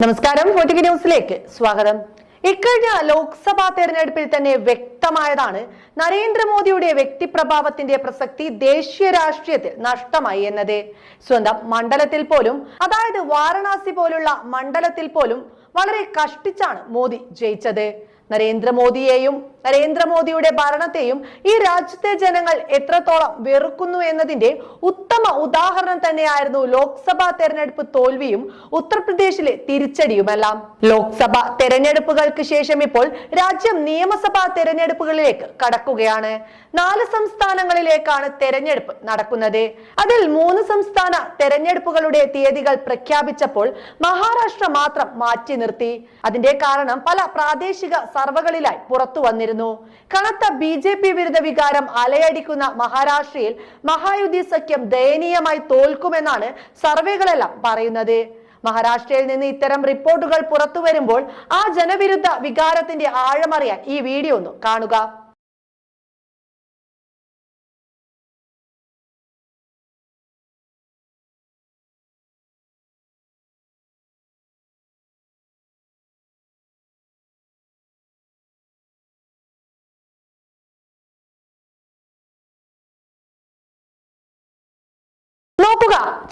നമസ്കാരം. ഫോർട്ടിക് ന്യൂസിലേക്ക് സ്വാഗതം. ഇക്കഴിഞ്ഞ ലോക്സഭാ തെരഞ്ഞെടുപ്പിൽ തന്നെ വ്യക്തമായതാണ് നരേന്ദ്രമോദിയുടെ വ്യക്തിപ്രഭാവത്തിന്റെ പ്രസക്തി ദേശീയ രാഷ്ട്രീയത്തിൽ നഷ്ടമായി എന്നത്. സ്വന്തം മണ്ഡലത്തിൽ പോലും അതായത് വാരണാസി പോലുള്ള മണ്ഡലത്തിൽ പോലും വളരെ കഷ്ടിച്ചാണ് മോദി ജയിച്ചത്. നരേന്ദ്രമോദിയെയും നരേന്ദ്രമോദിയുടെ ഭരണത്തെയും ഈ രാജ്യത്തെ ജനങ്ങൾ എത്രത്തോളം വെറുക്കുന്നു എന്നതിന്റെ ഉത്തമ ഉദാഹരണം തന്നെയായിരുന്നു ലോക്സഭാ തെരഞ്ഞെടുപ്പ് തോൽവിയും ഉത്തർപ്രദേശിലെ തിരിച്ചടിയുമെല്ലാം. ലോക്സഭ തെരഞ്ഞെടുപ്പുകൾക്ക് ശേഷം ഇപ്പോൾ രാജ്യം നിയമസഭാ തെരഞ്ഞെടുപ്പുകളിലേക്ക് കടക്കുകയാണ്. നാല് സംസ്ഥാനങ്ങളിലേക്കാണ് തെരഞ്ഞെടുപ്പ് നടക്കുന്നത്. അതിൽ മൂന്ന് സംസ്ഥാന തെരഞ്ഞെടുപ്പുകളുടെ തീയതികൾ പ്രഖ്യാപിച്ചപ്പോൾ മഹാരാഷ്ട്ര മാത്രം മാറ്റി നിർത്തി. അതിന്റെ കാരണം പല പ്രാദേശിക സർവകളിലായി പുറത്തു വന്നിരുന്നു. കനത്ത ബി ജെ പി വിരുദ്ധ വികാരം അലയടിക്കുന്ന മഹാരാഷ്ട്രയിൽ മഹായുദ്ധി സഖ്യം ദയനീയമായി തോൽക്കുമെന്നാണ് സർവേകളെല്ലാം പറയുന്നത്. മഹാരാഷ്ട്രയിൽ നിന്ന് ഇത്തരം റിപ്പോർട്ടുകൾ പുറത്തു വരുമ്പോൾ ആ ജനവിരുദ്ധ വികാരത്തിന്റെ ആഴമറിയാൻ ഈ വീഡിയോ ഒന്ന് കാണുക.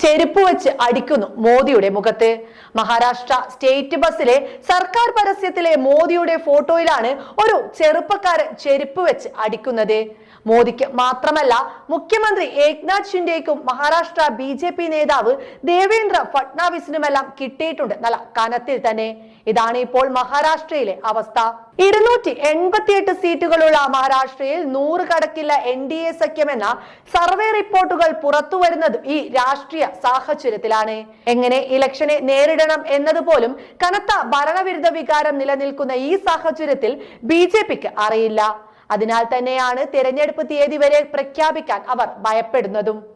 ചെരുപ്പ് വെച്ച് അടിക്കുന്നു മോദിയുടെ മുഖത്ത്. മഹാരാഷ്ട്ര സ്റ്റേറ്റ് ബസ്സിലെ സർക്കാർ പരസ്യത്തിലെ മോദിയുടെ ഫോട്ടോയിലാണ് ഒരു ചെറുപ്പക്കാരൻ ചെരുപ്പ് വെച്ച് അടിക്കുന്നത്. മോദിക്ക് മാത്രമല്ല മുഖ്യമന്ത്രി ഏക്നാഥ് ഷിൻഡേക്കും മഹാരാഷ്ട്ര ബി ജെ പി നേതാവ് ദേവേന്ദ്ര ഫട്നാവിസിനുമെല്ലാം കിട്ടിയിട്ടുണ്ട്. നല്ല കനത്തിൽ തന്നെ. ഇതാണ് ഇപ്പോൾ മഹാരാഷ്ട്രയിലെ അവസ്ഥ. ഇരുന്നൂറ്റി എൺപത്തിയെട്ട് സീറ്റുകളുള്ള മഹാരാഷ്ട്രയിൽ നൂറ് കടക്കില്ല എൻ ഡി എ സഖ്യമെന്ന സർവേ റിപ്പോർട്ടുകൾ പുറത്തു വരുന്നതും ഈ രാഷ്ട്രീയ സാഹചര്യത്തിലാണ്. എങ്ങനെ ഇലക്ഷനെ നേരിടണം എന്നതുപോലും കനത്ത ഭരണവിരുദ്ധ വികാരം നിലനിൽക്കുന്ന ഈ സാഹചര്യത്തിൽ ബി അറിയില്ല. അതിനാൽ തന്നെയാണ് തിരഞ്ഞെടുപ്പ് തീയതി വരെ പ്രഖ്യാപിക്കാൻ അവർ ഭയപ്പെടുന്നതും.